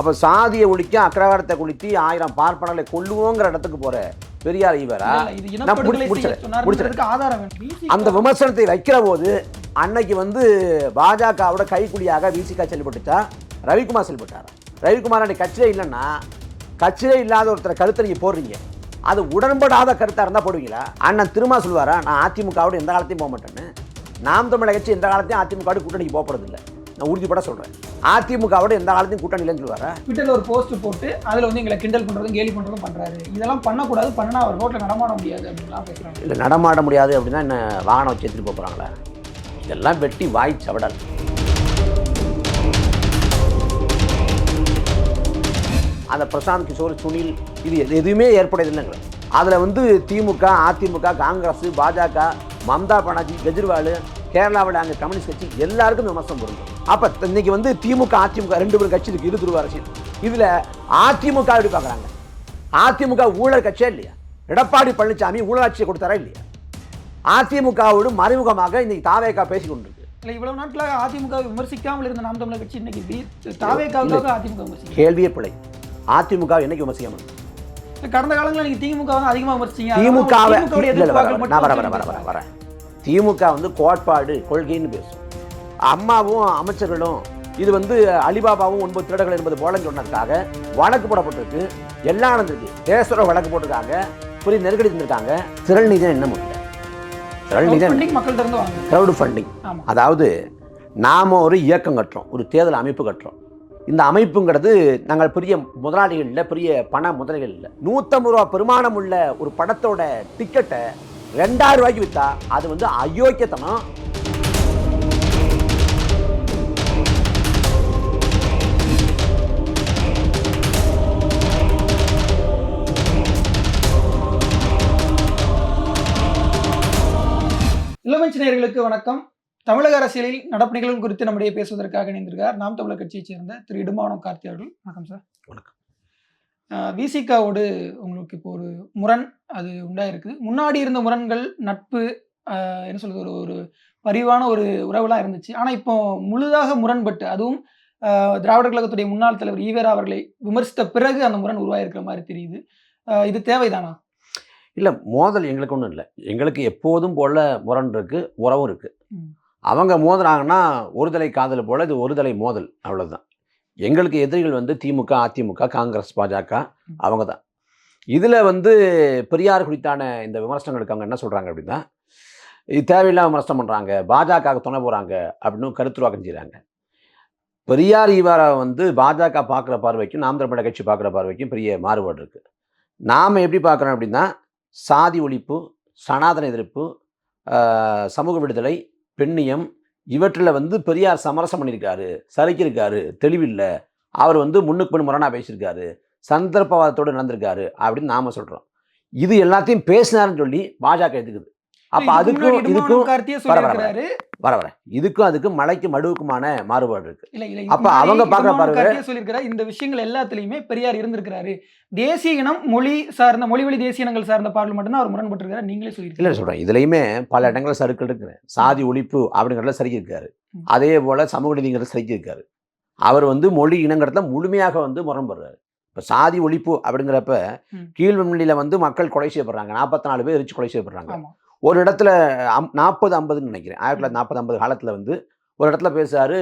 அப்ப சாதியை ஒழிக்க அக்ரகாரத்தை கொளுத்தி ஆயிரம் பார்ப்பனர்களை கொல்லுவோங்கிற இடத்துக்கு போற பெரியார் VC அந்த விமர்சனத்தை வைக்கிற போது அன்னைக்கு வந்து பாஜகவோட கைக்குடியாக விசிகா செயல்பட்டுச்சா ரவிக்குமார் செயல்பட்டாரா ரவிக்குமார் அன்னைக்கு கட்சியிலே இல்லைன்னா கட்சியிலே இல்லாத ஒருத்தர் கருத்தை நீங்க போடுறீங்க. அது உடன்படாத கருத்தா இருந்தா போடுவீங்களா? அண்ணன் திருமா சொல்லுவாரா நான் அதிமுகவோட எந்த காலத்தையும் போக மாட்டேன்னு. நாம் தமிழக கட்சி எந்த காலத்தையும் அதிமுகவோட கூட்டணிக்கு போக போறது இல்லை நான் உறுதிப்பட சொல்றேன். அதிமுகவோட எந்த காலத்தையும் கூட்டணி இல்லைன்னு சொல்லுவாரா? ட்விட்டர்ல ஒரு போஸ்ட் போட்டு அதுல வந்து எங்களை கிண்டல் பண்றதும் கேலி பண்றதும் பண்றாரு. இதெல்லாம் பண்ணக்கூடாது பண்ணா அவர் ரோட்ல நடமாட முடியாது அப்படின்லாம் பேசுறாங்க. இல்லை நடமாட முடியாது அப்படின்னா என்ன வாகனம் வச்சு எடுத்துட்டு போக போகிறாங்களா இதெல்லாம் வெட்டி வாய் சவடல். அந்த பிரசாந்த் கிஷோர் சுனில் இது எது- எதுவுமே ஏற்படையது இல்லைங்க அதில் வந்து திமுக அதிமுக காங்கிரஸ் பாஜக மம்தா பானர்ஜி கெஜ்ரிவால் கேரளாவில் அங்கே கம்யூனிஸ்ட் கட்சி எல்லாருக்கும் விமர்சனம் பொருந்தும். அப்போ இன்னைக்கு வந்து திமுக அதிமுக ரெண்டு பேரும் கட்சி இருக்கு இரு துருவ அரசியல். இதில் அதிமுக எப்படி பார்க்குறாங்க அதிமுக ஊழல் கட்சியா இல்லையா? எடப்பாடி பழனிசாமி ஊழலாட்சியை கொடுத்தாரா இல்லையா? அதிமுகவோடு மறைமுகமாக இன்னைக்கு தாவேக்கா பேசிக் கொண்டிருக்கு. இல்ல இவ்வளவு நாட்கள அதிமுக விமர்சிக்காமல் இருந்த நாம் தமிழர் கட்சி இன்னைக்கு தாவேக்காவுக்காக அதிமுக விமர்சிக்கும் கேள்வியே பிழை. அதிமுக என்னைக்கு விமர்சிக்காம இல்ல, கடந்த காலங்களில் நீங்க திமுக வந்து அதிகமா விமர்சிச்சீங்க. திமுக அதனால வை- திமுகவுடைய இல்ல, இல்ல, வர, எதிர்ப்பாக்கள் வர, நான் வர வர மட்டும் வர வர. வரேன் திமுக வந்து கோட்பாடு கொள்கைன்னு பேசும். அம்மாவும் அமைச்சர்களும் இது வந்து அலிபாபாவும் ஒன்பது திருடர்கள் என்பது போலன்னு சொன்னதுக்காக வழக்கு போடப்பட்டிருக்கு. எல்லாம் நடந்திருக்கு. தேசத்துறை வழக்கு போட்டிருக்காங்க. புரிய நெருக்கடி இருந்திருக்காங்க திரள் நிதி என்ன முடியல திரள் நிதி funding மக்கள்கிட்ட இருந்து வாங்க க்ரௌடு ஃபண்டிங் அதாவது நாம் ஒரு இயக்கம் கட்டுறோம். ஒரு தேர்தல் அமைப்பு கட்டுறோம். இந்த அமைப்புங்கிறது நாங்கள் பெரிய முதலாளிகள் இல்லை பெரிய பண முதலைகள் இல்லை. நூற்றம்பது ரூபா பெருமானம் உள்ள ஒரு படத்தோட டிக்கெட்டை ரெண்டாயிரம் ரூபாய்க்கு விற்றா அது வந்து அயோக்கியத்தனம். இளவஞ்சி நேயர்களுக்கு வணக்கம். தமிழக அரசியலில் நடப்பு நிகழ்வு குறித்து நம்முடைய பேசுவதற்காக இணைந்திருக்கார் நாம் தமிழர் கட்சியைச் சேர்ந்த திரு இடுமானம் கார்த்தி அவர்கள். வணக்கம் சார். வணக்கம். விசிகாவோடு உங்களுக்கு இப்போ ஒரு முரண் அது உண்டாயிருக்கு. முன்னாடி இருந்த முரண்கள் நட்பு என்ன சொல்றது ஒரு ஒரு பரிவான ஒரு உறவுலாம் இருந்துச்சு. ஆனா இப்போ முழுதாக முரண்பட்டு அதுவும் ஆஹ் திராவிடர் கழகத்துடைய முன்னாள் தலைவர் ஈவேரா அவர்களை விமர்சித்த பிறகு அந்த முரண் உருவாயிருக்கிற மாதிரி தெரியுது. இது தேவைதானா? இல்லை மோதல் எங்களுக்கு ஒன்றும் இல்லை. எங்களுக்கு எப்போதும் போல முரண் இருக்கு உறவும் இருக்கு. ம். அவங்க மோதுறாங்கன்னா ஒருதலை காதல் போல இது ஒருதலை மோதல் அவ்வளவுதான். எங்களுக்கு எதிரிகள் வந்து திமுக அதிமுக காங்கிரஸ் பாஜக. அவங்க தான் இதில் வந்து பெரியார் குறித்தான இந்த விமர்சனங்களுக்கு அவங்க என்ன சொல்கிறாங்க அப்படின்னா இது தேவையில்லாம விமர்சனம் பண்ணுறாங்க பாஜக துணை போகிறாங்க அப்படின்னு கருத்துருவாக்கம் செய்கிறாங்க பெரியார் ஈவாரா வந்து பாஜக பார்க்குற பார்வைக்கும் நாம் தமிழர் கட்சி பார்க்குற பார்வைக்கும் பெரிய மாறுபாடு இருக்குது நாம் எப்படி பார்க்குறோம் அப்படின்னா சாதி ஒழிப்பு சனாதன எதிர்ப்பு சமூக விடுதலை பெண்ணியம் இவற்றில் வந்து பெரியார் சமரசம் பண்ணியிருக்காரு சரிக்கிருக்காரு தெளிவில்லை. அவர் வந்து முன்னுக்கு பின் முரணாக பேசியிருக்காரு சந்தர்ப்பவாதத்தோடு நடந்திருக்காரு அப்படின்னு நாம் சொல்கிறோம் இது எல்லாத்தையும் பேசினாருன்னு சொல்லி பாஜக எடுத்துக்குது அப்போ அதுக்கும் இதுக்கும் வர, வர, வர. வர. இதுக்கும் அதுக்கும் மலைக்கு மடுவுக்குமான மாறுபாடு இருக்கு. இல்ல இல்ல அப்ப அவங்க பார்க்குற பாருங்க. சொல்லியிருக்கிறார். இந்த விஷயங்கள் எல்லாத்துலயுமே பெரியார் இருந்திருக்கிறாரு. தேசிய இனம் மொழி சார்ந்த மொழி வழி தேசிய இனங்கள் சார்ந்த பாடல் மட்டும்தான் அவர் முரண்பட்டிருக்காரு நீங்களே இல்லை சொல்லியிருக்கீங்க சொல்கிறேன் இதுலையுமே பல இடங்களில் சறுக்கள் இருக்குது சாதி ஒழிப்பு அப்படிங்கிறதுல சரிக்கிருக்காரு. அதே போல் சமூக நீதிங்கிறத சரிக்கிருக்காரு அவர் வந்து மொழி இனங்கிறதுல முழுமையாக வந்து முரண்படுறாரு. இப்போ சாதி ஒழிப்பு அப்படிங்கிறப்ப. கீழ்வெண்ணில வந்து மக்கள் கொலை செய்யப்படுறாங்க. நாற்பத்தி நாலு பேர் எரிச்சு கொலை செய்யப்படுறாங்க. ஒரு இடத்துல அம் நாற்பது ஐம்பதுன்னு நினைக்கிறேன். ஆயிரத்தி தொள்ளாயிரத்தி நாற்பது ஐம்பது காலத்தில் வந்து ஒரு இடத்துல பேசுறாரு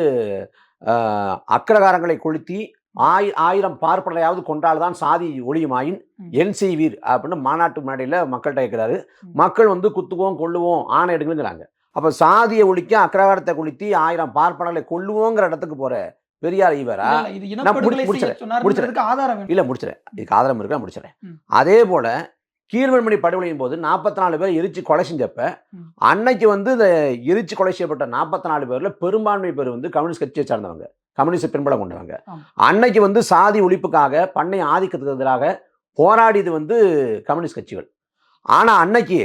ஆஹ், அக்ரகாரங்களை கொளுத்தி ஆய் ஆயிரம் பார்ப்பனையாவது கொண்டால்தான் சாதி ஒழியுமாயின் ம். என் செய்வீர் அப்படின்னு மாநாட்டு மேடையில் மக்கள்கிட்ட கேட்குறாரு ம். மக்கள் வந்து குத்துவோம் கொள்ளுவோம் ஆணை எடுங்கிறாங்க அப்போ சாதியை ஒழிக்க அக்ரகாரத்தை கொளுத்தி ஆயிரம் பார்ப்பனர்களை கொல்லுவோங்கிற இடத்துக்கு போற பெரியார் முடி- செய்ய முடிச்சிடுறேன், வேணும். இல்ல முடிச்சிடறேன். இதுக்கு ஆதாரம் இருக்கா முடிச்சிடறேன். அதே போல கீழ்வெண்மணி படுகொலையின் போது நாற்பத்தி நாலு பேர் எரிச்சு கொலை செஞ்சப்ப. அன்னைக்கு வந்து இந்த எரிச்சு கொலை செய்யப்பட்ட நாற்பத்தி நாலு பேர்ல பெரும்பான்மை பேர் வந்து கம்யூனிஸ்ட் கட்சியை சார்ந்தவங்க கம்யூனிஸ்ட் பின்பலம் கொண்டவங்க. அன்னைக்கு வந்து சாதி ஒழிப்புக்காக பண்ணை ஆதிக்கத்துக்கு எதிராக போராடியது வந்து கம்யூனிஸ்ட் கட்சிகள் ஆனா அன்னைக்கு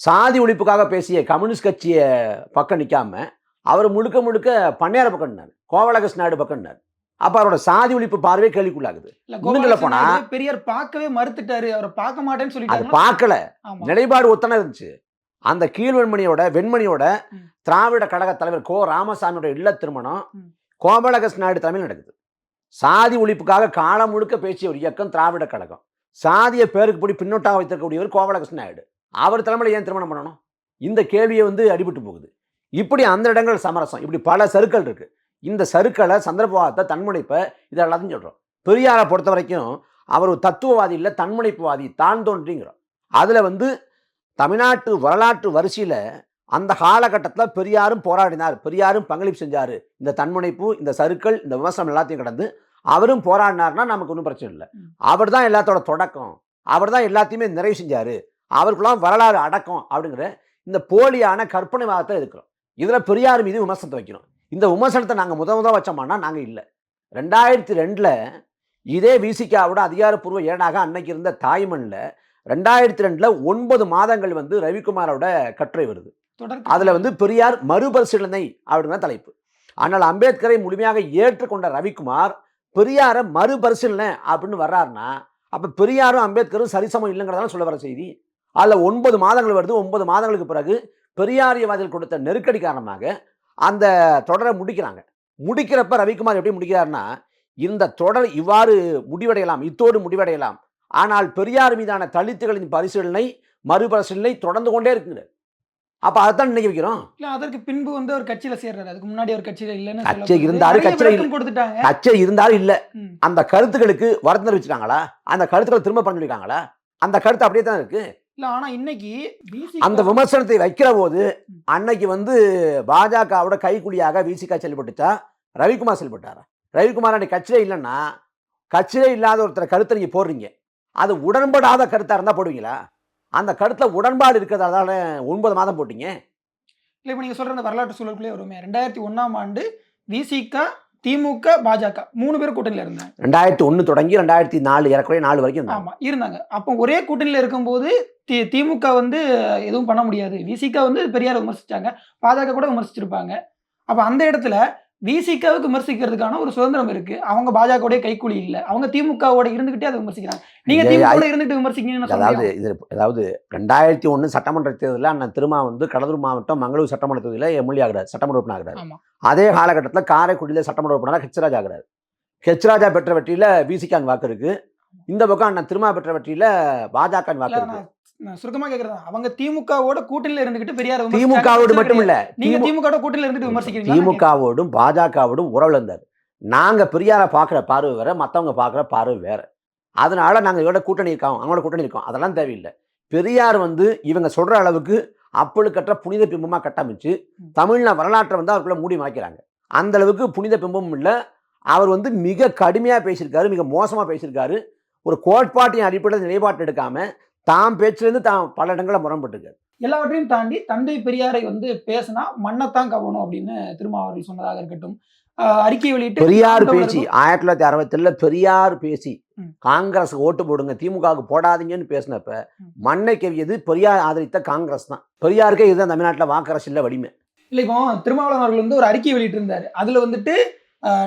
சாதி ஒழிப்புக்காக பேசிய கம்யூனிஸ்ட் கட்சியை பக்கம் நிக்காம அவர் முழுக்க முழுக்க பண்ணையார பக்கம் நின்னாரு கோவலகிருஷ்ண நாயுடு பக்கம் நின்னாரு அப்ப அவரோட சாதி ஒழிப்பு பார்வை கேள்விக்குள்ளாகுது. இன்னும் சொல்ல போனா- பெரியார் பார்க்கவே மறுத்துட்டாரு. அவரை பார்க்க மாட்டேன்னு அது சொல்லிட்டாரு பார்க்கல நிலைப்பாடு ஒத்தனை இருந்துச்சு. அந்த கீழ்வெண்மணியோட வெண்மணியோட. திராவிட கழக தலைவர் கோ. ராமசாமியோட இல்ல திருமணம். கோபாலகிருஷ்ண நாயுடு தலைமையில் நடக்குது. சாதி ஒழிப்புக்காக காலம் முழுக்க பேசிய ஒரு இயக்கம் திராவிட கழகம். சாதிய பேருக்கு போய் பின்னோட்டாக வைத்திருக்கக்கூடியவர் கோபாலகிருஷ்ண நாயுடு. அவர் தலைமையில் ஏன் திருமணம் பண்ணணும்? இந்த கேள்வியை வந்து அடிபட்டு போகுது. இப்படி அந்த இடங்கள் சமரசம். இப்படி பல சருக்கள் இருக்கு. இந்த சருக்களை சந்தர்ப்பவாதத்தை தன்முனைப்பை இதை எல்லாத்தையும் சொல்கிறோம் பெரியாரை பொறுத்த வரைக்கும் அவர் ஒரு தத்துவவாதி இல்லை தன்முனைப்புவாதி தான் தோன்றிங்கிறோம். அதில் வந்து தமிழ்நாட்டு வரலாற்று வரிசையில் அந்த காலகட்டத்தில் பெரியாரும் போராடினார். பெரியாரும் பங்களிப்பு செஞ்சார். இந்த தன்முனைப்பு இந்த சருக்கள் இந்த விமர்சனம் எல்லாத்தையும் கடந்து அவரும் போராடினார்னா நமக்கு ஒன்றும் பிரச்சனை இல்லை. அவர் தான் எல்லாத்தோட தொடக்கம். அவர் தான் எல்லாத்தையுமே நிறைவு செஞ்சார். அவருக்குலாம் வரலாறு அடக்கம் அப்படிங்கிற இந்த போலியான கற்பனைவாதத்தை இருக்கிறோம் இதில் பெரியார் மீது விமர்சனத்தை வைக்கணும். இந்த விமர்சனத்தை நாங்கள் முத முத வச்சோமானா நாங்கள் இல்லை. ரெண்டாயிரத்தி ரெண்டில் இதே விசிகாவோட அதிகாரப்பூர்வ ஏடாக அன்னைக்கு இருந்த தாய்மண்ணில் ரெண்டாயிரத்தி ரெண்டில் ஒன்பது மாதங்கள் வந்து ரவிக்குமாரோட கட்டுரை வருது. அதில் வந்து பெரியார் மறுபரிசீலனை அப்படிங்கிற தலைப்பு. ஆனால் அம்பேத்கரை முழுமையாக ஏற்றுக்கொண்ட ரவிக்குமார் பெரியாரை மறுபரிசீலனை அப்படின்னு வர்றாருன்னா அப்போ பெரியாரும் அம்பேத்கரும் சரிசமம் இல்லைங்கிறதால சொல்ல வர செய்தி. அதில் ஒன்பது மாதங்கள் வருது. ஒன்பது மாதங்களுக்கு பிறகு பெரியாரியவாதிகள் கொடுத்த நெருக்கடி காரணமாக அந்த தொடரை முடிக்கிறாங்க. முடிக்கிறப்ப ரவிக்குமார் எப்படி முடிக்கிறாருன்னா இந்த தொடர் இவ்வாறு முடிவடையலாம் இத்தோடு முடிவடையலாம். ஆனால் பெரியார் மீதான தலித்துகளின் பரிசீலனை மறுபரிசீலனை தொடர்ந்து கொண்டே இருக்குங்க. அப்போ அதைத்தான் இன்னைக்கு வைக்கிறோம். இல்ல அதற்கு பின்பு வந்து ஒரு கட்சியில சேர்றாரு. அதுக்கு முன்னாடி ஒரு கட்சியில இல்லைன்னு சொல்லப்படுது. இருந்தாரு, கட்சியில கொடுத்துட்டாங்க. கட்சி இருந்தாலும் இல்லை. அந்த கருத்துக்களுக்கு வருத்தம் தெரிவிச்சிட்டாங்களா? அந்த கருத்துக்களை திரும்ப பண்ண சொல்லிருக்காங்களா அந்த கருத்து அப்படியே தான் இருக்கு. இல்ல ஆனா இன்னைக்கு அந்த விமர்சனத்தை வைக்கிற போது அன்னைக்கு வந்து பாஜகவோட கைக்குலியாக விசிகா செயல்பட்டுச்சா? ரவிக்குமார் செயல்பட்டாரா? ரவிக்குமார் அன்னைக்கு கட்சியிலே இல்லைன்னா கட்சியிலே இல்லாத ஒருத்தர் கருத்தை நீங்க போடுறீங்க. அது உடன்படாத கருத்தா இருந்தா போடுவீங்களா? அந்த கருத்துல உடன்பாடு இருக்கிறதால ஒன்பது மாதம் போட்டீங்க. இல்ல இப்ப நீங்க சொல்ற அந்த வரலாற்று சூழலுக்குள்ளே வருமே. ரெண்டாயிரத்தி ஒண்ணாம் ஆண்டு விசிக திமுக பாஜக மூணு பேர் கூட்டணியில இருந்தாங்க. ரெண்டாயிரத்தி ஒன்று தொடங்கி ரெண்டாயிரத்தி நாலு ஏறக்குறைய நாலு வரைக்கும் இருந்தாங்க. ஆமா இருந்தாங்க. அப்போ ஒரே கூட்டணியில இருக்கும்போது தி திமுக வந்து எதுவும் பண்ண முடியாது. விசிக வந்து பெரியார் விமர்சிச்சாங்க. பாஜக கூட விமர்சிச்சிருப்பாங்க. அப்ப அந்த இடத்துல விசிகாவுக்கு விமர்சிக்கிறதுக்கான ஒரு சுதந்திரம் இருக்கு. அவங்க பாஜகவுடைய கைக்கூலி இல்ல. அவங்க திமுகவோட இருந்துகிட்டே அதை விமர்சிக்கிறாங்க. நீங்க திமுக இருந்துட்டு விமர்சிக்கீங்கன்னு அதாவது இது அதாவது ரெண்டாயிரத்தி ஒன்று சட்டமன்ற தேர்தலில் அண்ணன் திருமா வந்து கடலூர் மாவட்டம் மங்களூர் சட்டமன்ற தொகுதியில் எம்எல்ஏ ஆகிறார் சட்டமன்ற உறுப்பினர் ஆகிறார். அதே காலகட்டத்தில் காரைக்குடியில் சட்டமன்ற உறுப்பினராக ஹெச்ராஜ் ஆகிறார். ஹெச்ராஜா பெற்ற வெற்றியில் பிசிகான் வாக்கு இருக்கு. இந்த பக்கம் அண்ணன் திருமா பெற்ற வெற்றியில் பாஜக வாக்கு இருக்கு. நான் நான் சுருக்கமா கேக்குறேன். அவங்க திமுகவோட கூட்டணியில இருந்துகிட்டு பெரியார் திமுகவோடு மட்டும் இல்ல நீங்க திமு- திமுக கூட்டணியில இருந்துட்டு விமர்சிக்கிறீங்க திமுகவோடும் பாஜகவோடும் உறவுல இருந்தார். நாங்க பெரியாரை பார்க்குற பார்வை வேற மற்றவங்க பார்க்குற பார்வை வேற. அதனால நாங்க இவரோட கூட்டணி இருக்கோம் அவங்களோட கூட்டணி இருக்கோம். அதெல்லாம் தேவையில்லை. பெரியார் வந்து இவங்க சொல்ற அளவுக்கு அப்பழுக்கற்ற புனித பிம்பமா கட்டமைச்சு தமிழ்ல வரலாற்றை வந்து அவருக்குள்ள மூடி மறைக்கிறாங்க அந்த அளவுக்கு புனித பிம்பமும் இல்லை. அவர் வந்து மிக கடுமையா பேசியிருக்காரு மிக மோசமா பேசியிருக்காரு. ஒரு கோட்பாட்டின் அடிப்படையில் நிலைப்பாட்டு எடுக்காம தாம் பேச்சிலேருந்து தாம் பல இடங்களில் முரண்பட்டிருக்காரு. எல்லாவற்றையும் தாண்டி தந்தை பெரியாரை வந்து பேசினா மண்ணைத்தான் கவனம் அப்படின்னு திருமாவர்கள் சொன்னதாக இருக்கட்டும். அறிக்கை வெளியிட்டு பெரியார் பேசி ஆயிரத்தி தொள்ளாயிரத்தி அறுபத்தேழுல பெரியார் பேசி ம். காங்கிரஸ் ஓட்டு போடுங்க திமுகவுக்கு போடாதீங்கன்னு பேசினப்ப. மண்ணை கெவியது பெரியார் ஆதரித்த காங்கிரஸ் தான். பெரியாருக்கே இதுதான் தமிழ்நாட்டில் வாக்கரசில் வலிமை. இல்லை இப்போ திருமாவளவன் அவர்கள் வந்து ஒரு அறிக்கை வெளியிட்டிருந்தாரு. அதுல வந்துட்டு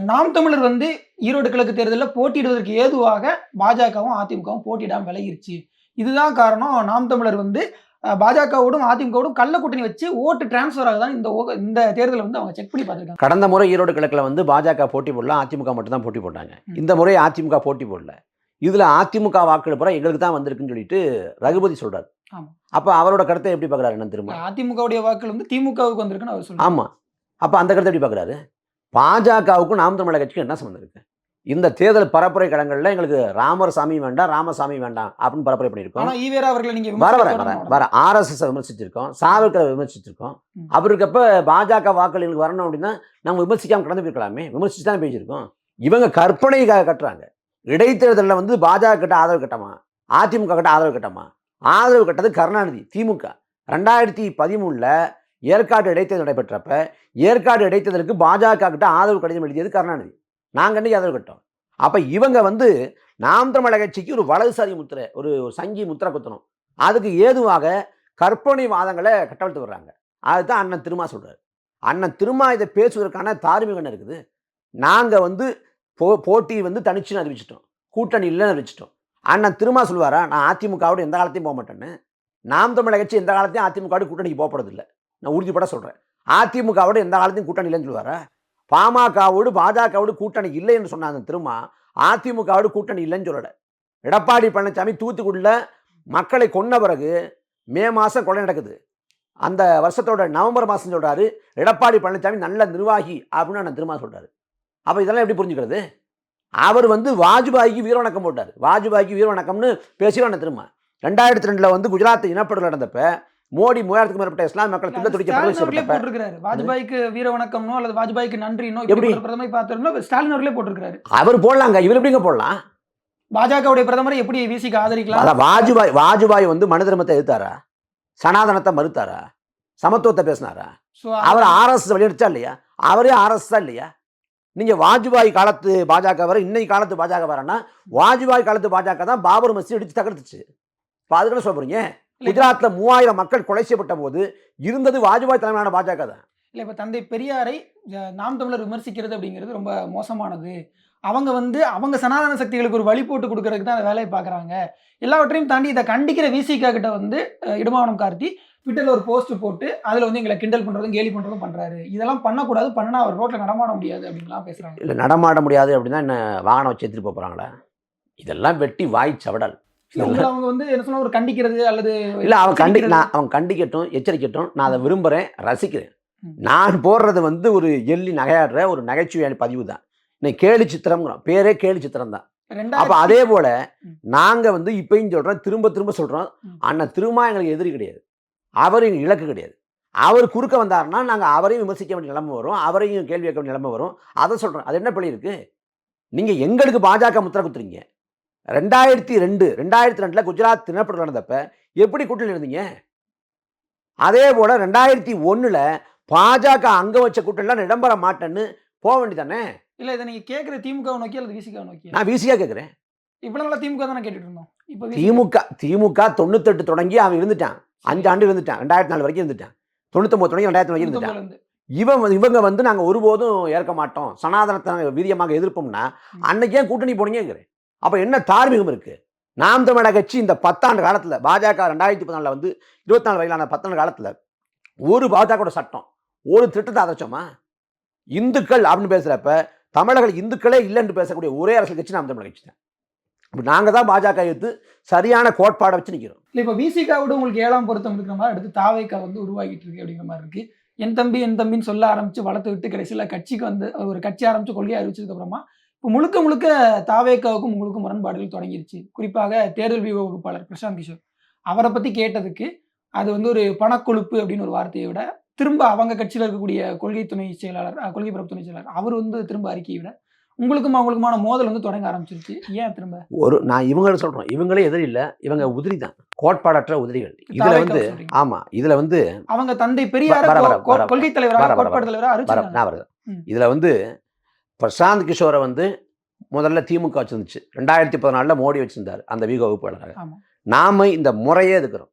நாம் தமிழர் வந்து ஈரோடு கிழக்கு தேர்தலில் போட்டியிடுவதற்கு ஏதுவாக பாஜகவும் அதிமுகவும் போட்டியிடாம விலகிருச்சு. இதுதான் காரணம். நாம் தமிழர் வந்து பாஜகவோடும் அதிமுகவோடும் கள்ள கூட்டணி வச்சு ஓட்டு டிரான்ஸ்ஃபர் ஆகுதான் இந்த இந்த தேர்தலை வந்து அவங்க செக் பண்ணி பார்த்துருக்காங்க. கடந்த முறை ஈரோடு கிழக்கில் வந்து பாஜக போட்டி போடல அதிமுக மட்டும் தான் போட்டி போட்டாங்க. இந்த முறை அதிமுக போட்டி போடல. இதுல அதிமுக வாக்கெடுப்புற எங்களுக்கு தான் வந்திருக்குன்னு சொல்லிட்டு ரகுபதி சொல்றாரு. ஆமா. அப்ப அவரோட கருத்தை எப்படி பார்க்கறாரு என்ன திரும்ப அதிமுகவுடைய வாக்குகள் வந்து திமுகவுக்கு வந்திருக்குன்னு அவர் சொல்றாரு. ஆமா. அப்ப அந்த கருத்தை எப்படி பார்க்கறாரு? பாஜகவுக்கும் நாம் தமிழக கட்சிக்கும் என்ன சம்மந்தம் இந்த தேர்தல் பரப்புரை களங்கள்ல எங்களுக்கு ராமர் சாமி வேண்டாம் ராமசாமி வேண்டாம் அப்படின்னு பரப்புரை பண்ணியிருக்கோம். ஈவேரா அவர்களை நீங்க வர வர வர. வர. ஆர்எஸ்எஸ் விமர்சிச்சிருக்கோம் சாவர்கரை விமர்சிச்சிருக்கோம். இருக்கப்ப பாஜக வாக்கள் எங்களுக்கு வரணும் அப்படின்னா நம்ம விமர்சிக்காம கடந்து போயிருக்கலாமே. விமர்சிச்சு தான் பேசியிருக்கோம். இவங்க கற்பனைக்காக கட்டுறாங்க. இடைத்தேர்தலில் வந்து பாஜக கிட்ட ஆதரவு கட்டமா? அதிமுக கிட்ட ஆதரவு கட்டமா? ஆதரவு கட்டது கருணாநிதி திமுக. ரெண்டாயிரத்தி பதிமூணுல ஏற்காடு இடைத்தேர்தல் நடைபெற்றப்ப ஏற்காடு இடைத்தேர்தலுக்கு பாஜக கிட்ட ஆதரவு கடிதம் எழுதியது கருணாநிதி. நாங்கள் என்னைக்கு ஆதரவு அப்போ இவங்க வந்து நாம் தமிழக கட்சிக்கு ஒரு வலதுசாரி முத்திரை ஒரு சங்கி முத்திரை குத்தணும். அதுக்கு ஏதுவாக கற்பனை வாதங்களை கட்டவிழ்த்து வர்றாங்க அதுதான் அண்ணன் திருமா சொல்கிறார் அண்ணன் திருமா இதை பேசுவதற்கான தார்மீகம் இருக்குது? நாங்கள் வந்து போ போட்டி வந்து தனிச்சுன்னு அறிவிச்சிட்டோம். கூட்டணி இல்லைன்னு அறிவிச்சிட்டோம். அண்ணன் திருமா சொல்லுவாரா நான் அதிமுகவோட எந்த காலத்தையும் போக மாட்டேன்னு. நாம் தமிழக கட்சி எந்த காலத்தையும் அதிமுகவோட கூட்டணிக்கு போக நான் உறுதிப்பட சொல்கிறேன் அதிமுகவோட எந்த காலத்தையும் கூட்டணி இல்லைன்னு சொல்லுவாரா பாமகவோடு பாஜகவோடு கூட்டணி இல்லை என்று சொன்னாங்க திரும்ப அதிமுகவோடு கூட்டணி இல்லைன்னு சொல்லலை. எடப்பாடி பழனிசாமி தூத்துக்குடியில் மக்களை கொன்ன பிறகு மே மாதம் கொலை நடக்குது. அந்த வருஷத்தோட நவம்பர் மாதம் சொல்கிறாரு எடப்பாடி பழனிசாமி நல்ல நிர்வாகி அப்படின்னு நான் திரும்ப சொல்கிறாரு அப்போ இதெல்லாம் எப்படி புரிஞ்சுக்கிறது? அவர் வந்து வாஜ்பாய்க்கு வீரவணக்கம் போட்டார். வாஜ்பாய்க்கு வீரவணக்கம்னு பேசிடுவாங்க திரும்ப ரெண்டாயிரத்தி ரெண்டில் வந்து குஜராத் இனப்படுகொலை நடந்தப்போ மோடி மூவாயிரத்துக்கு மேற்பட்ட இஸ்லாம் மக்கள் துள்ள துடிக்க போட்டிருக்காரு வாஜ்பாய்க்கு வீர வணக்கம்னோ அல்லது வாஜ்பாய்க்கு நன்றினோ எப்படி? பிரதமரை பார்த்திருந்தோம் ஸ்டாலின் அவர்களே போட்டிருக்காரு அவர் போடலாங்க. இவர் எப்படிங்க போடலாம்? பாஜகவுடைய பிரதமரை எப்படி விசிக்கு ஆதரிக்கலாம்? அதான் வாஜ்பாய் வாஜ்பாய் வந்து மனு தர்மத்தை எதிர்த்தாரா? சனாதனத்தை மறுத்தாரா? சமத்துவத்தை பேசினாரா? அவர் ஆர்எஸ் வெளியடிச்சா இல்லையா? அவரே ஆர்எஸ் தான் இல்லையா? நீங்க வாஜ்பாய் காலத்து பாஜக வர இன்னைக்கு காலத்து பாஜக வரனா வாஜ்பாய் காலத்து பாஜக தான் பாபர் மசீத் இடிச்சு தகர்த்துச்சு. இப்போ அதுக்குன்னு சொல்றீங்க குஜராத்ல மூவாயிரம் மக்கள் கொலை செய்யப்பட்ட போது இருந்தது வாஜ்பாய் தலைமையிலான பாஜக தான். இல்ல இப்ப தந்தை பெரியாரை நாம் தமிழர் விமர்சிக்கிறது அப்படிங்கிறது ரொம்ப மோசமானது. அவங்க வந்து அவங்க சனாதன சக்திகளுக்கு ஒரு வழி போட்டு கொடுக்கறதுக்கு தான் அந்த வேலையை பார்க்குறாங்க எல்லாவற்றையும் தாண்டி இதை கண்டிக்கிற விசிகா கிட்ட வந்து இடுமாவனம் கார்த்தி ட்விட்டர்ல ஒரு போஸ்ட் போட்டு அதுல வந்து எங்களை கிண்டல் பண்றதும் கேலி பண்றதும் பண்றாரு. இதெல்லாம் பண்ணக்கூடாது பண்ணனா அவர் ரோட்ல நடமாட முடியாது அப்படின்லாம் பேசுறாங்க. இல்லை நடமாட முடியாது அப்படின்னா என்ன வாகனம் வச்சு எடுத்துட்டு போப் போறாங்களா? இதெல்லாம் வெட்டி வாய் சவடல். அவங்க வந்து என்ன சொன்னா ஒரு கண்டிக்கிறது அல்லது இல்லை அவன் கண்டி. நான் அவன் கண்டிக்கட்டும் எச்சரிக்கட்டும் நான் அதை விரும்புகிறேன் ரசிக்கிறேன். நான் போடுறது வந்து ஒரு எள்ளி நகையாடுற ஒரு நகைச்சுவையான பதிவு தான் இன்னைக்கு கேலி சித்திரம்ங்கிறோம் பேரே கேலி சித்திரம் தான் அப்போ அதே போல ம். நாங்கள் வந்து இப்பயும் சொல்கிறோம் திரும்ப திரும்ப சொல்கிறோம் ம். அண்ணன் திரும்ப எங்களுக்கு எதிரி கிடையாது. அவர் எங்கள் இலக்கு கிடையாது. அவர் குறுக்க வந்தாருன்னா நாங்கள் அவரையும் விமர்சிக்க வேண்டிய நிலைமை வரும். அவரையும் கேள்வி கேட்க வேண்டிய நிலைமை வரும். அதை சொல்கிறோம் அது என்ன பிள்ளை இருக்கு? நீங்கள் எங்களுக்கு பாஜக முத்திர குத்துறீங்க. ரெண்டாயிரத்தி ரெண்டு ரெண்டாயிரத்தி ரெண்டில் குஜராத் தினப்படம் நடந்தப்ப எப்படி கூட்டணி இருந்தீங்க? அதே போல் ரெண்டாயிரத்தி ஒன்றில் பாஜக அங்க வச்ச கூட்டணிலாம் இடம்பெற மாட்டேன்னு போக வேண்டியதானே இல்ல இதை நீங்க கேக்குற திமுக நோக்கி அல்லது விசிகா நோக்கி நான் வீசியாக கேட்குறேன் இவ்வளவு நாளா திமுக தானே கேட்டுட்டு இருந்தோம். இப்போ திமுக திமுக தொண்ணூத்தெட்டு தொடங்கி அவன் இருந்துட்டான். அஞ்சு ஆண்டு இருந்துட்டான். ரெண்டாயிரத்தி நாலு வரைக்கும் இருந்துட்டான். தொண்ணூத்தொம்பது தொடங்கி ரெண்டாயிரத்தி வரைக்கும் இருந்துட்டான். இவன் வந்து- இவங்க வந்து நாங்கள் ஒருபோதும் ஏற்க மாட்டோம். சனாதனத்தை நாங்கள் வீரியமாக எதிர்ப்போம்னா. அன்னைக்கு கூட்டணி போனீங்கிறேன் அப்போ என்ன தார்மீகம் இருக்குது நாம் தமிழக கட்சி இந்த பத்தாண்டு காலத்தில் பாஜக ரெண்டாயிரத்தி பதினாலில் வந்து இருபத்தி நாலு வரையிலான பத்தாண்டு காலத்தில் ஒரு பாஜகவோட சட்டம் ஒரு திட்டத்தை ஆதரிச்சோமா இந்துக்கள் அப்படின்னு பேசுகிறப்ப தமிழக இந்துக்களே இல்லைன்னு பேசக்கூடிய ஒரே அரசியல் கட்சி நாம் தமிழக கட்சி தான். இப்போ நாங்கள் தான் பாஜக எடுத்து சரியான கோட்பாடை வச்சு நிற்கிறோம் இப்போ இப்ப விசிகாவோட உங்களுக்கு ஏழாம் பொருத்தம் இருக்கிற மாதிரி அடுத்து தாவேக்கா வந்து உருவாகிட்டு இருக்கு அப்படிங்கிற மாதிரி இருக்கு. என் தம்பி என் தம்பின்னு சொல்ல ஆரம்பிச்சு வளர்த்து விட்டு கடைசியில் கட்சிக்கு வந்து ஒரு கட்சி ஆரம்பிச்சு கொள்கையை அறிவிச்சதுக்கப்புறமா இப்போ முழுக்க முழுக்க தாவேக்காவுக்கும் உங்களுக்கும் முரண்பாடுகள் தொடங்கிருச்சு. குறிப்பாக தேர்தல் வியூக வகுப்பாளர் பிரசாந்த் கிஷோர். அவரை பத்தி கேட்டதுக்கு அது வந்து ஒரு பணக்கொழுப்பு அப்படின்னு ஒரு வார்த்தையை விட திரும்ப அவங்க கட்சியில் இருக்கக்கூடிய கொள்கை துணை செயலாளர் கொள்கை பரப்பு துணை செயலாளர் அவர் வந்து திரும்ப அறிக்கையை விட உங்களுக்கும் அவங்களுக்குமான மோதல் வந்து தொடங்க ஆரம்பிச்சிருச்சு. ஏன் திரும்ப? ஒரு நான் இவங்களை சொல்கிறோம் இவங்களே எதிரி இல்லை இவங்க உதிரி தான். கோட்பாடற்ற உதிரிகள். இதில் வந்து. ஆமாம் இதில் வந்து அவங்க தந்தை பெரியார கொள்கை வர, தலைவராக வர, கோட்பாடு தலைவராக நான் வருது. இதில் வந்து பிரசாந்த் கிஷோரை வந்து முதல்ல திமுக வச்சிருந்துச்சு ரெண்டாயிரத்தி பதினாலில் மோடி வச்சிருந்தார் அந்த வீக வகுப்பாளராக. நாம இந்த முறையே இருக்கிறோம்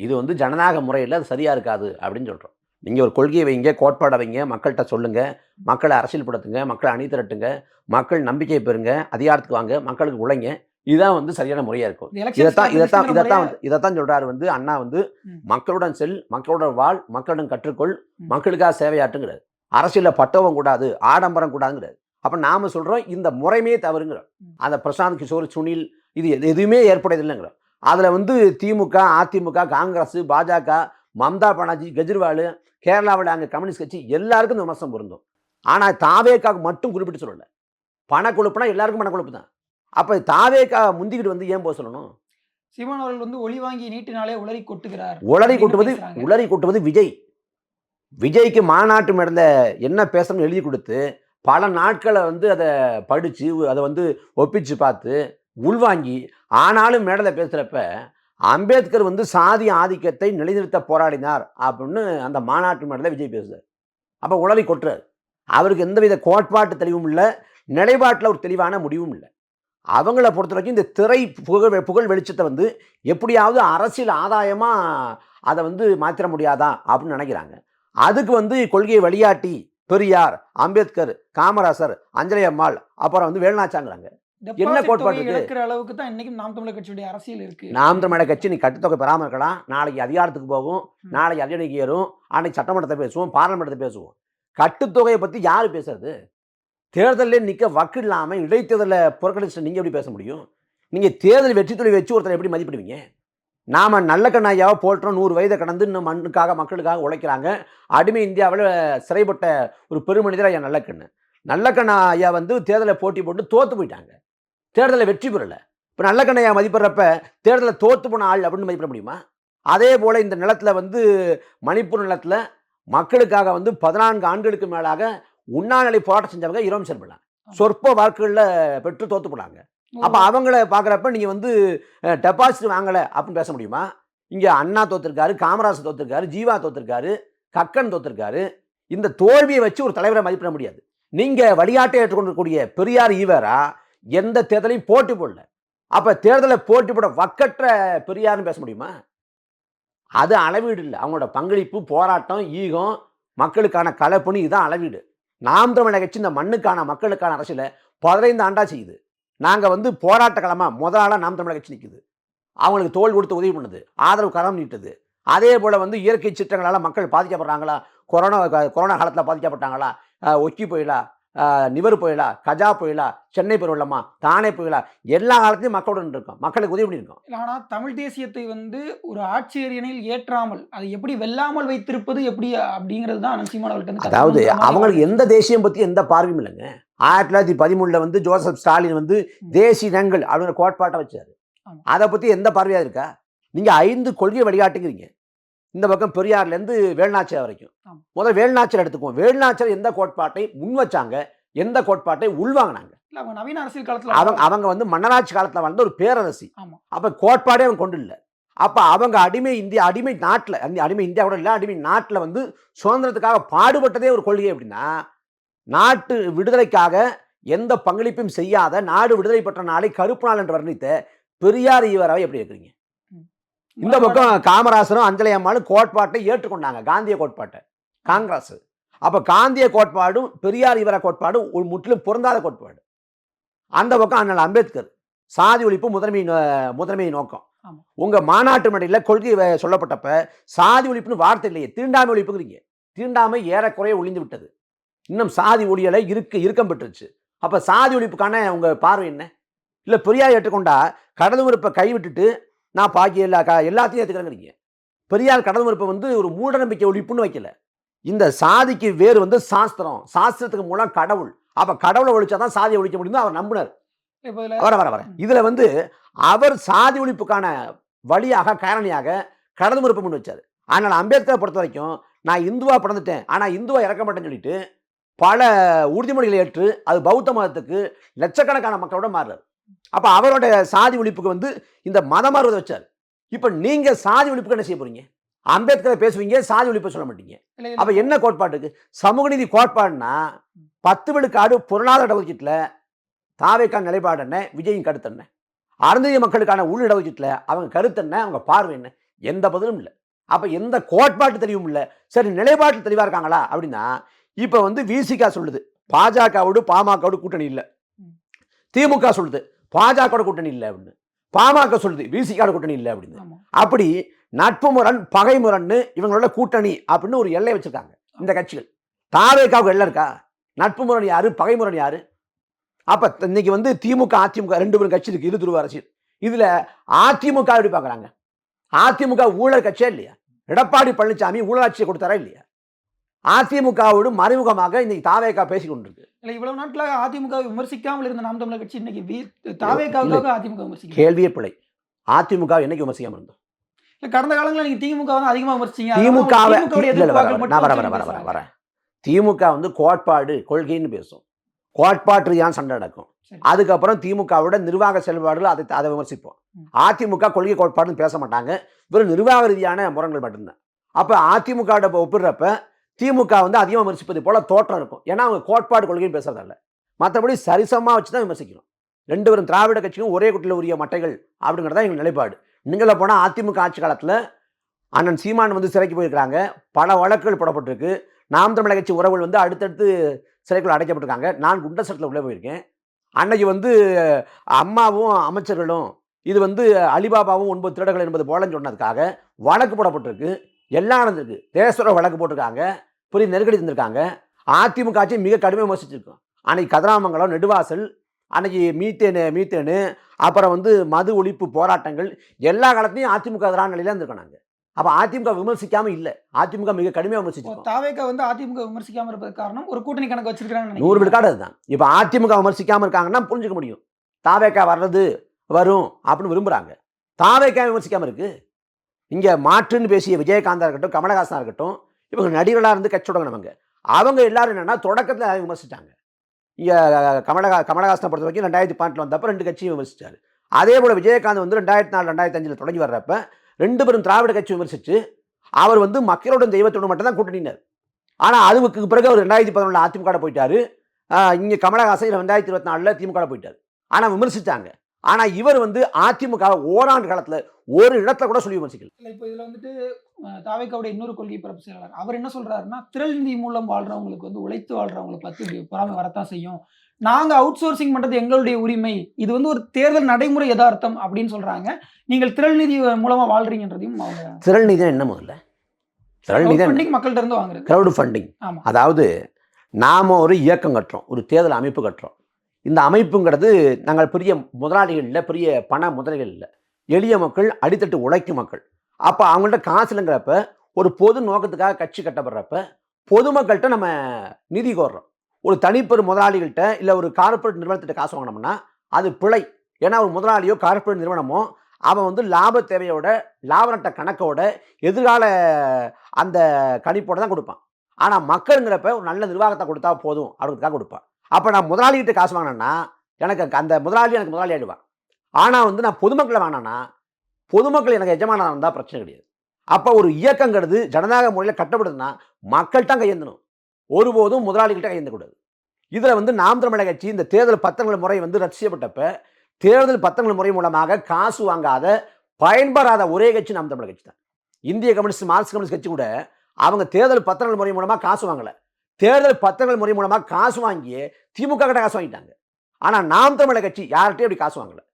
இது வந்து ஜனநாயக முறையில் அது சரியா இருக்காது அப்படின்னு சொல்கிறோம் நீங்கள் ஒரு கொள்கையை வைங்க கோட்பாடை வைங்க மக்கள்கிட்ட சொல்லுங்க மக்களை அரசியல்படுத்துங்க மக்களை அணி திரட்டுங்க மக்கள் நம்பிக்கை பெறுங்க அதிகாரத்துக்கு வாங்க மக்களுக்கு உழைங்க இதுதான் வந்து சரியான முறையாக இருக்கும் இதைத்தான் இதைத்தான் இதைத்தான் இதைத்தான் சொல்றாரு வந்து அண்ணா வந்து. மக்களுடன் செல் மக்களுடன் வாழ் மக்களுடன் கற்றுக்கொள். மக்களுக்காக சேவையாற்றுங்கிறார் அரசியல்ல பட்டவம் கூடாது ஆடம்பரம் கூடாதுங்கிறார். அப்ப நாம சொல்றோம் இந்த முறைமே தவறுங்கிறோம். அந்த பிரசாந்த் கிஷோர் சுனில் இது எது- எதுவுமே ஏற்புடையது இல்லைங்கிறோம். அதுல வந்து திமுக அதிமுக காங்கிரஸ் பாஜக மம்தா பானர்ஜி கெஜ்ரிவால் கேரளாவில் அங்கே கம்யூனிஸ்ட் கட்சி எல்லாருக்கும் இந்த விமர்சனம் பொருந்தும். ஆனா தாவேக்காவுக்கு மட்டும் குறிப்பிட்டு சொல்லல. பணக்கொழுப்புனா எல்லாருக்கும் பணக்கொழுப்பு தான். அப்ப தாவேக்கா முந்திக்கிட்டு வந்து ஏன் போக சொல்லணும்? சீமான் அவர்கள் வந்து ஒளி வாங்கி நீட்டினாலே உளறி கொட்டுகிறார் உளறி கொட்டுவது. உளறி கொட்டுவது விஜய். விஜய்க்கு மாநாட்டு மேடல என்ன பேசணும்னு எழுதி கொடுத்து பல நாட்களை வந்து அதை படித்து அதை வந்து ஒப்பிச்சு பார்த்து உள்வாங்கி ஆனாலும் மேடலில் பேசுகிறப்ப அம்பேத்கர் வந்து சாதி ஆதிக்கத்தை நிலைநிறுத்த போராடினார் அப்படின்னு அந்த மாநாட்டு மேடலில் விஜய் பேசுகிறார் அப்போ உளறி கொட்டுறார். அவருக்கு எந்தவித கோட்பாட்டு தெளிவும் இல்லை நிலைப்பாட்டில் ஒரு தெளிவான முடிவும் இல்லை. அவங்கள பொறுத்த வரைக்கும் இந்த திரை புகழ் புகழ் வெளிச்சத்தை வந்து எப்படியாவது அரசியல் ஆதாயமாக அதை வந்து மாற்றிட முடியாதா அப்படின்னு நினைக்கிறாங்க. அதுக்கு வந்து கொள்கையை வழியாட்டி பெரியார் அம்பேத்கர் காமராசர் அஞ்சலி அம்மாள் அப்புறம் வந்து வேலுநாச்சாங்கிறாங்க. என்ன கோட்பாடு தொகையை இருக்கு? இழக்கிற அளவுக்கு தான் இன்னைக்கும் நாம் தமிழர் கட்சியுடைய அரசியல் இருக்கு. நாம் தமிழக கட்சி நீ கட்டுத்தொகை பெறாமல் இருக்கலாம். நாளைக்கு அதிகாரத்துக்கு போகும். நாளைக்கு அதிகாரிக்கு ஏறும். அன்னைக்கு சட்டமன்றத்தை பேசுவோம் பார்லமெண்ட்டத்தை பேசுவோம். கட்டுத்தொகையை பற்றி யார் பேசுறது? தேர்தலில் நிற்க வக்கு இல்லாமல் இடைத்தேர்தலில் புறக்கணிச்சு நீங்கள் எப்படி பேச முடியும்? நீங்கள் தேர்தல் வெற்றி தொழில் வச்சு ஒருத்தரை எப்படி மதிப்பிடுவீங்க? நாம் நல்ல கண்ணாயாவை போட்டுறோம் நூறு வயதை கடந்து இன்னும் மண்ணுக்காக மக்களுக்காக உழைக்கிறாங்க. அடிமை இந்தியாவில் சிறைப்பட்ட ஒரு பெருமனிதர் ஐயா நல்லக்கண்ணு நல்லக்கண்ணா ஐயா வந்து தேர்தலை போட்டி போட்டு தோத்து போயிட்டாங்க. தேர்தலில் வெற்றி பெறலை. இப்போ நல்லக்கண்ணையா மதிப்பிடுறப்ப தேர்தலில் தோத்து போன ஆள் அப்படின்னு மதிப்பிட முடியுமா? அதே போல் இந்த நிலத்தில் வந்து மணிப்பூர் நிலத்தில் மக்களுக்காக வந்து பதினான்கு ஆண்டுகளுக்கு மேலாக உண்ணாநிலை போராட்டம் செஞ்சவங்க இரோம் செல்பலாம் சொற்ப வாக்குகளில் பெற்று தோத்து போனாங்க. அப்போ அவங்கள பார்க்குறப்ப நீங்கள் வந்து டெபாசிட் வாங்கலை அப்படின்னு பேச முடியுமா? இங்கே அண்ணா தோத்துருக்காரு காமராஜ் தோத்துருக்காரு ஜீவா தோத்துருக்காரு கக்கன் தோத்துருக்காரு. இந்த தோல்வியை வச்சு ஒரு தலைவரை மதிப்பிட முடியாது. நீங்கள் வழிகாட்டை ஏற்றுக்கொண்டிருக்கூடிய பெரியார் ஈவரா எந்த தேர்தலையும் போட்டி போடல. அப்போ தேர்தலை போட்டி போட வக்கற்ற பெரியார்னு பேச முடியுமா? அது அளவீடு இல்லை. அவங்களோட பங்களிப்பு போராட்டம் ஈகம் மக்களுக்கான கலப்பணி இதுதான் அளவீடு. நாம் தமிழக கட்சி இந்த மண்ணுக்கான மக்களுக்கான அரசியலை பதினைந்து ஆண்டா செய்யுது. நாங்கள் வந்து போராட்ட களமாக முதலாளாக நாம் தமிழக கட்சி நிற்குது அவங்களுக்கு தோல் கொடுத்து உதவி பண்ணுது. ஆதரவு கரம் நீட்டுது. அதே போல் வந்து இயற்கை சீற்றங்களால் மக்கள் பாதிக்கப்படுறாங்களா? கொரோனா கொரோனா காலத்தில் பாதிக்கப்பட்டாங்களா? ஒக்கி புயலா? நிவர் புயலா? கஜா புயலா? சென்னை பெருவெள்ளமா தானே புயலா? எல்லா காலத்தையும் மக்களுடன் இருக்கோம் மக்களுக்கு உதவி பண்ணியிருக்கோம். இல்ல, ஆனா தமிழ் தேசியத்தை வந்து ஒரு ஆட்சியரியனில் ஏற்றாமல் அதை எப்படி வெல்லாமல் வைத்திருப்பது எப்படி அப்படிங்கிறது தான் நரசிம்மன் அதாவது அவங்களுக்கு எந்த தேசியம் பற்றி எந்த பார்வையும் இல்லைங்க. ஆயிரத்தி தொள்ளாயிரத்தி பதிமூணில் வந்து ஜோசப் ஸ்டாலின் வந்து தேசிய இனங்கள் அப்படிங்கிற கோட்பாட்டை வச்சாரு. அதை பற்றி எந்த பார்வையாக இருக்கா? நீங்கள் ஐந்து கொள்கை வழிகாட்டுகிறீங்க. இந்த பக்கம் பெரியார்லேருந்து வேலுநாச்சியார் வரைக்கும். முதல்ல வேலுநாச்சியார் எடுத்துக்குவோம். வேலுநாச்சியார் எந்த கோட்பாட்டை முன் வச்சாங்க? எந்த கோட்பாட்டை உள்வாங்கினாங்க? அவங்க நவீன அரசியல் காலத்துல அவங்க அவங்க வந்து மன்னராட்சி காலத்தில் வாழ்ந்த ஒரு பேரரசி. அப்போ கோட்பாடே அவங்க கொண்டு இல்லை. அப்போ அவங்க அடிமை இந்தியா அடிமை நாட்டில் அந்த அடிமை இந்தியா கூட இல்லை அடிமை நாட்டில் வந்து சுதந்திரத்துக்காக பாடுபட்டதே ஒரு கொள்கை அப்படின்னா நாட்டு விடுதலைக்காக எந்த பங்களிப்பும் செய்யாத நாடு விடுதலை பெற்ற நாளை கருப்பு நாள் என்று வர்ணித்த பெரியார் ஈவராவை எப்படி இருக்கிறீங்க இந்த பக்கம் காமராசரும் அஞ்சலி அம்மாளும் கோட்பாட்டை ஏற்றுக்கொண்டாங்க காந்திய கோட்பாட்டை காங்கிரஸ். அப்ப காந்திய கோட்பாடும் பெரியார் ஈவர கோட்பாடும் ஒரு முற்றிலும் பொருந்தாத கோட்பாடு. அந்த பக்கம் அண்ணல் அம்பேத்கர் சாதி ஒழிப்பு முதன்மை முதன்மை நோக்கம். உங்க மாநாட்டு மேடையில் கொள்கை சொல்லப்பட்டப்ப சாதி ஒழிப்புன்னு வார்த்தை இல்லையே தீண்டாமை ஒழிப்புங்கிறீங்க. தீண்டாமை ஏறக்குறைய ஒளிந்து விட்டது. இன்னும் சாதி ஒழியலை இருக்கு இறுக்கம் பெற்றுச்சு. அப்ப சாதி ஒழிப்புக்கான உங்க பார்வை என்ன? இல்ல பெரியார் ஏற்றுக்கொண்டா கடல் மறுப்பை கைவிட்டுட்டு நான் பாக்கி எல்லா க எல்லாத்தையும் ஏற்றுக்கிறேங்கிறீங்க பெரியார் கடல் மறுப்பை வந்து ஒரு மூட நம்பிக்கை ஒழிப்புன்னு வைக்கல. இந்த சாதிக்கு வேறு வந்து சாஸ்திரம் சாஸ்திரத்துக்கு மூலம் கடவுள். அப்ப கடவுளை ஒழிச்சாதான் சாதியை ஒழிக்க முடியும் அவர் நம்பினார். வர வர வர. இதுல வந்து அவர் சாதி ஒழிப்புக்கான வழியாக காரணியாக கடல் மறுப்பு முன் வச்சார். ஆனால் அம்பேத்கரை பொறுத்த வரைக்கும் நான் இந்துவா பிறந்துட்டேன். ஆனா இந்துவா இறக்க மாட்டேன்னு சொல்லிட்டு பல உறுதிமொழிகளை ஏற்று அது பௌத்த மதத்துக்கு லட்சக்கணக்கான மக்களோட மாறுறாரு. அப்ப அவரோட சாதி ஒழிப்புக்கு வந்து இந்த மதம் மாறுவதை வச்சார். இப்ப நீங்க சாதி ஒழிப்புக்கு என்ன செய்ய போறீங்க? அம்பேத்கரை பேசுவீங்க சாதி ஒழிப்பை சொல்ல மாட்டீங்க. அப்ப என்ன கோட்பாட்டுக்கு சமூக நீதி கோட்பாடுனா பத்து விழுக்காடு பொருளாதார இடஒதுக்கீட்டுல தாவேக்கான நிலைப்பாடு என்ன? விஜயின் கருத்து என்ன? அருந்ததிய மக்களுக்கான உள் இடஒதுக்கீட்டுல அவங்க கருத்து என்ன? அவங்க பார்வை என்ன? எந்த பதிலும் இல்லை. அப்ப எந்த கோட்பாட்டு தெளிவும் இல்லை? சரி நிலைப்பாட்டில் தெளிவா இருக்காங்களா? அப்படின்னா இப்ப வந்து விசிகா சொல்லுது. பாஜகவோடு பாமகவோடு கூட்டணி இல்லை. திமுக சொல்லுது. பாஜகவோட கூட்டணி இல்லை அப்படின்னு. பாமக சொல்லுது விசிகாவோட கூட்டணி இல்லை அப்படின்னு. அப்படி நட்பு முரண் பகை முரண்னு இவங்களோட கூட்டணி அப்படின்னு ஒரு எல்லை வச்சிருக்காங்க இந்த கட்சிகள். தாவேக்காவுக்கு எல்லை இருக்கா? நட்பு முரண் யாரு பகை முரண் யாரு? அப்ப இன்னைக்கு வந்து திமுக அதிமுக ரெண்டு பேரும் கட்சி இருக்கு இரு துருவ அரசியல். இதுல அதிமுக எப்படி பார்க்கறாங்க அதிமுக ஊழல் கட்சியா இல்லையா? எடப்பாடி பழனிசாமி ஊழலாட்சியை கொடுத்தாரா இல்லையா? அதிமுகவோடு மறைமுகமாக இன்னைக்கு தாவேக்கா பேசி கொண்டிருக்கு இல்ல இவ்வளவு நாட்களாக அதிமுக விமர்சிக்காமல் இருந்த நாம் தமிழர் கட்சி இன்னைக்கு தாவேக்காவுக்காக அதிமுக விமர்சிக்கிறேன் கேள்வியே பிழை. அதிமுக என்னைக்கு விமர்சிக்காம இருந்தோம் இல்ல கடந்த காலங்களில் நீங்க திமுக வந்து அதிகமா விமர்சிச்சீங்க. அதனால திமுகவை திமுகவுடைய இல்ல, இல்ல, வர, எதிர்ப்பாக்கள் வர, நான் வர வர வர வர பேசுறாங்க. வர. திமுக வந்து கோட்பாடு கொள்கைன்னு பேசும். கோட்பாட்டு ரீதியான சண்டை நடக்கும். அதுக்கப்புறம் திமுகவோட நிர்வாக செயல்பாடுகள் அதை அதை விமர்சிப்போம். அதிமுக கொள்கை கோட்பாடுன்னு பேச மாட்டாங்க. வெறும் நிர்வாக ரீதியான முரண்கள் மட்டும்தான். அப்ப அதிமுக ஒப்பிடுறப்ப திமுக வந்து அதிகமாக விமர்சிப்பது போல தோற்றம் இருக்கும். ஏன்னா அவங்க கோட்பாடு கொள்கைன்னு பேசுறதில்ல மற்றபடி சரிசமமாக வச்சு தான் விமர்சிக்கணும் ரெண்டு பேரும் திராவிட கட்சியும் ஒரே குட்டியில் உரிய மட்டைகள் அப்படிங்கிறது தான் எங்கள் நிலைப்பாடு. நீங்கள போனால் அதிமுக ஆட்சி காலத்தில் அண்ணன் சீமான் வந்து சிறைக்கு போயிருக்கிறாங்க. பல வழக்குகள் போடப்பட்டிருக்கு. நாம் தமிழக கட்சி உறவுகள் வந்து அடுத்தடுத்து சிறைக்குள் அடைக்கப்பட்டிருக்காங்க. நான் குண்டசட்டத்தில் உள்ளே போயிருக்கேன். அன்னைக்கு வந்து அம்மாவும் அமைச்சர்களும் இது வந்து அலிபாபாவும் ஒன்பது திருடர்கள் என்பது போலன்னு சொன்னதுக்காக வழக்கு போடப்பட்டிருக்கு. எல்லாம் நடந்திருக்கு. தேசர வழக்கு போட்டிருக்காங்க. பெரிய நெருக்கடி தந்திருக்காங்க. அதிமுக ஆட்சி மிக கடுமையாக விமர்சிச்சிருக்கோம். அன்னைக்கு கதிராமங்கலம் நெடுவாசல் அன்னைக்கு மீத்தேனு மீத்தேனு அப்புறம் வந்து மது ஒழிப்பு போராட்டங்கள் எல்லா காலத்துலையும் அதிமுக எதிரான நிலையில இருந்திருக்கோம் நாங்கள் அப்போ அதிமுக விமர்சிக்காம இல்லை. அதிமுக மிக கடுமையாக விமர்சிச்சிருக்கோம். தாவேக்கா வந்து அதிமுக விமர்சிக்காம இருப்பதற்கு காரணம் ஒரு கூட்டணி கணக்கு வச்சிருக்காங்க நூறு விழுக்காடு அதுதான். இப்போ அதிமுக விமர்சிக்காம இருக்காங்கன்னா புரிஞ்சுக்க முடியும். தாவேக்கா வர்றது வரும் அப்படின்னு விரும்புகிறாங்க தாவேக்கா விமர்சிக்காம இருக்கு? இங்கே மாற்றுன்னு பேசிய விஜயகாந்தா இருக்கட்டும் கமலஹாசனா இருக்கட்டும் இவங்க நடிகர்களாக இருந்து கட்சி தொடங்கினவங்க. அவங்க எல்லாரும் என்னன்னா தொடக்கத்தில் விமர்சித்தாங்க இங்கே கமலஹா கமலஹாசனை பொறுத்த வரைக்கும் ரெண்டாயிரத்தி பன்னெண்டில் வந்தப்போ ரெண்டு கட்சியும் விமர்சித்தார் அதே போல் விஜயகாந்த் வந்து ரெண்டாயிரத்தி நாலு ரெண்டாயிரத்தி அஞ்சில் தொடங்கி வர்றப்ப ரெண்டு பேரும் திராவிட கட்சி விமர்சித்து அவர் வந்து மக்களோட தெய்வத்தோடு மட்டும் தான் கூட்டணினார். ஆனால் அதுக்கு பிறகு அவர் ரெண்டாயிரத்தி பதினொன்றில் அதிமுக போயிட்டாரு. இங்கே கமலஹாசன் ரெண்டாயிரத்தி இருபத்தி நாலில் திமுக போயிட்டார். ஆனால் விமர்சித்தாங்க ஆனால் இவர் வந்து அதிமுக ஓராண்டு காலத்தில் ஒரு இடத்துல கூட சொல்லி விமர்சிக்கல. இப்போ இதில் வந்துட்டு தாவேக்காவுடைய இன்னொரு கொள்கை பரப்பு செயலாளர். அவர் என்ன சொல்றாருன்னா திரள் நிதி மூலம் வாழ்றவங்களுக்கு வந்து உழைத்து வாழ்றவங்களை இப்படி பொறாமை வரத்தான் செய்யும். நாங்க அவுட் சோர்சிங் பண்றது எங்களுடைய உரிமை. இது வந்து ஒரு தேர்தல் நடைமுறை யதார்த்தம் அப்படின்னு சொல்றாங்க. நீங்கள் திரள் நிதி மூலமா வாழ்றீங்கன்றதையும் அவங்க திரள் நிதி என்ன முதல்ல? திரள் நிதி funding மக்கள்கிட்ட இருந்து வாங்குறது. கிரௌடு ஃபண்டிங் அதாவது நாம் ஒரு இயக்கம் கட்டுறோம் ஒரு தேர்தல் அமைப்பு கட்டுறோம். இந்த அமைப்புங்கிறது நாங்கள் பெரிய முதலாளிகள் இல்லை பெரிய பண முதலைகள் இல்லை. எளிய மக்கள் அடித்தட்டு உழைக்கும் மக்கள். அப்போ அவங்கள்ட்ட காசு இல்லைங்கிறப்ப ஒரு பொது நோக்கத்துக்காக கட்சி கட்டப்படுறப்ப பொதுமக்கள்கிட்ட நம்ம நிதி கோர்றோம். ஒரு தனிப்பெரும் முதலாளிகள்கிட்ட இல்லை ஒரு கார்ப்பரேட் நிறுவனத்திட்ட காசு வாங்கினோம்னா அது பிழை. ஏன்னா ஒரு முதலாளியோ கார்ப்பரேட் நிறுவனமோ அவன் வந்து லாப தேவையோட லாப நட்ட கணக்கோட எதிர்கால அந்த கணிப்போட தான் கொடுப்பான். ஆனால் மக்களுங்கிறப்ப ஒரு நல்ல நிர்வாகத்தை கொடுத்தா போதும் அவர்களுக்காக கொடுப்பான். அப்போ நான் முதலாளிகிட்ட காசு வாங்கினேன்னா எனக்கு அந்த முதலாளி எனக்கு முதலாளி ஆயிடுவான். ஆனால் வந்து நான் பொதுமக்களை வாங்கினேன்னா பொதுமக்கள் எனக்கு எஜமானாக இருந்தால் பிரச்சனை கிடையாது. அப்போ ஒரு இயக்கங்கிறது ஜனநாயக முறையில் கட்டப்படுதுன்னா மக்கள்கிட்ட கையேந்தணும் ஒருபோதும் முதலாளிகிட்ட கையெழுந்தக்கூடாது இதில் வந்து நாம் தமிழக கட்சி இந்த தேர்தல் பத்திரங்கள் முறை வந்து ரத்து செய்யப்பட்டப்ப தேர்தல் பத்திரங்கள் முறை மூலமாக காசு வாங்காத பயன்பெறாத ஒரே கட்சி நாம் தமிழக கட்சி தான். இந்திய கம்யூனிஸ்ட் மார்க்சிஸ்ட் கம்யூனிஸ்ட் கட்சி கூட அவங்க தேர்தல் பத்திரங்கள் முறை மூலமாக காசு வாங்கலை. தேர்தல் பத்திரங்கள் முறை மூலமாக காசு வாங்கி திமுக கிட்ட காசு வாங்கிட்டாங்க. ஆனால் நாம் தமிழக கட்சி யார்கிட்டையும் அப்படி காசு வாங்கலை.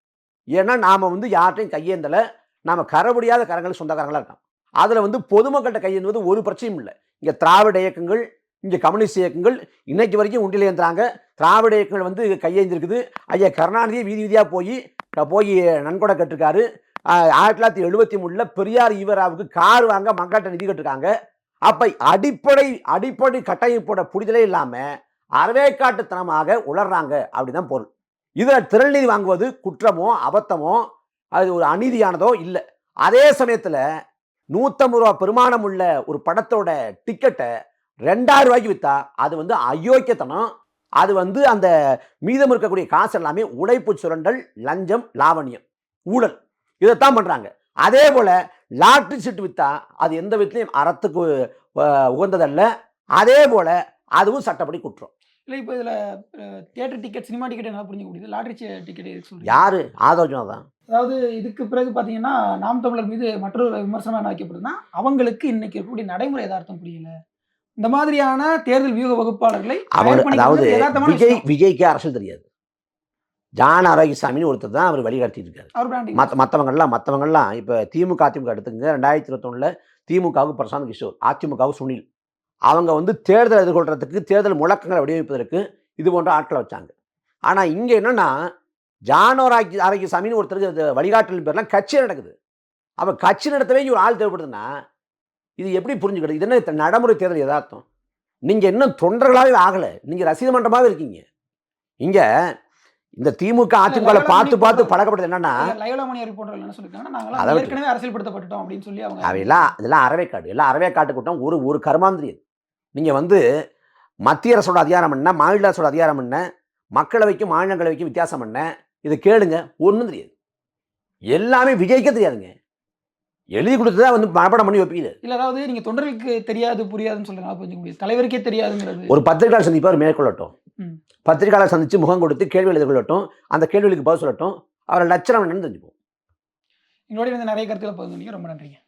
ஏன்னா நாம் வந்து யார்கிட்டையும் கையேந்தலை. நாம் கரமுடியாத கரங்கள் சொந்தக்காரங்களாக இருக்கோம் அதில் வந்து பொதுமக்கள்கிட்ட கையெழுவது ஒரு பிரச்சனையும் இல்லை. இங்கே திராவிட இயக்கங்கள் இங்கே கம்யூனிஸ்ட் இயக்கங்கள் இன்னைக்கு வரைக்கும் உண்டில் ஏந்துறாங்க. திராவிட இயக்கங்கள் வந்து கையேந்திருக்குது ஐயா கருணாநிதியை வீதி வீதியாக போய் போய் நன்கொடை கட்டிருக்காரு. ஆயிரத்தி தொள்ளாயிரத்தி எழுபத்தி மூணில் பெரியார் ஈவராவுக்கு கார் வாங்க மக்கள்கிட்ட நிதி கட்டிருக்காங்க. அப்போ அடிப்படை அடிப்படை கட்டமைப்போட புரிதலே இல்லாமல் அறவேக்காட்டுத்தனமாக உளர்றாங்க. அப்படிதான் பொருள். இதில் திரள்நீதி வாங்குவது குற்றமோ அபத்தமோ அது ஒரு அநீதியானதோ இல்லை. அதே சமயத்தில் நூற்றம்பது ரூபா பெருமானம் உள்ள ஒரு படத்தோட டிக்கெட்டை ரெண்டாயிரம் ரூபாய்க்கு விற்றா அது வந்து அயோக்கியத்தனம். அது வந்து அந்த மீதம் இருக்கக்கூடிய காசு எல்லாமே உழைப்பு சுரண்டல் லஞ்சம் லாவணியம் ஊழல். இதைத்தான் பண்ணுறாங்க அதே போல் லாட்ரி சீட்டு விற்றா அது எந்த விதத்துலையும் அறத்துக்கு உகந்ததல்ல. அதே போல் அதுவும் சட்டப்படி குற்றம். இல்ல இப்போ இதுல தியேட்டர் டிக்கெட் சினிமா டிக்கெட் என்ன புரிஞ்சுக்க முடியுது. லாட்ரி டிக்கெட் யாரு? ஆதோஜனா தான் அதாவது இதுக்கு பிறகு பார்த்தீங்கன்னா நாம் தமிழர் மீது மற்றொரு விமர்சனம் என்ன வைக்கப்படுதுன்னா அவங்களுக்கு இன்னைக்கு இருக்கக்கூடிய நடைமுறை யதார்த்தம் புரியல. இந்த மாதிரியான தேர்தல் வியூக வகுப்பாளர்களை பண்ணிக்கிறது அதாவது விஜய். விஜய்க்கு அரசியல் தெரியாது. ஜான் ஆரோக்கியசாமின்னு ஒருத்தர் தான் அவர் வழிகாட்டிட்டு இருக்காரு. மற்ற மற்றவங்கள்லாம் மற்றவங்கள்லாம் இப்போ திமுக அதிமுக எடுத்துங்க ரெண்டாயிரத்தி இருபத்தொன்னில் திமுகவுக்கு பிரசாந்த் கிஷோர் அதிமுகவுக்கு சுனில். அவங்க வந்து தேர்தல் எதிர்கொள்றதுக்கு தேர்தல் முழக்கங்களை வடிவமைப்பதற்கு இது போன்ற ஆட்களை வச்சாங்க. ஆனால் இங்கே என்னன்னா ஜானோராக்கி ஆரோக்கியசாமின்னு ஒருத்தருக்கு அது வழிகாட்டல் பேர்லாம் கட்சி நடக்குது. அப்போ கட்சி நடத்தவே இங்க ஒரு ஆள் தேவைப்படுதுன்னா இது எப்படி புரிஞ்சுக்கிறது? இது என்ன நடைமுறை தேர்தல் யதார்த்தம்? நீங்கள் இன்னும் தொண்டர்களாகவே ஆகலை. நீங்கள் ரசிக மன்றமாகவே இருக்கீங்க. இங்கே இந்த திமுக அதிமுக பார்த்து பார்த்து பழக்கப்பட்டது என்னன்னா அவையெல்லாம் இதெல்லாம் அறவைக்காடு எல்லாம் அறவைக்காட்டு கூட்டம். ஒரு ஒரு கர்மாந்திரியது நீங்கள் வந்து மத்திய அரசோட அதிகாரம் என்ன மாநில அரசோட அதிகாரம் என்ன மக்களவைக்கும் மாநிலங்களவைக்கும் வித்தியாசம் என்ன இதை கேளுங்க ஒன்றும் தெரியாது. எல்லாமே விஜய்க்கே தெரியாதுங்க. எழுதி கொடுத்ததா வந்து மனப்படம் பண்ணி வைப்பீங்க. இல்ல அதாவது நீங்க தொண்டர்களுக்கு தெரியாது புரியாதுன்னு புரிஞ்சுக்க முடியாது தலைவருக்கே தெரியாதுங்கிறது. ஒரு பத்திரிகையாளர் சந்திப்பை அவர் மேற்கொள்ளட்டும். பத்திரிகையாளர் சந்திச்சு முகம் கொடுத்து கேள்வி எதிர்கொள்ளட்டும் அந்த கேள்விகளுக்கு பதில் சொல்லட்டும். அவரை லட்சணம் என்னன்னு தெரிஞ்சுப்போம். எங்களோட வந்து நிறைய கருத்துக்களை பகிர்ந்து ரொம்ப நன்றிங்க.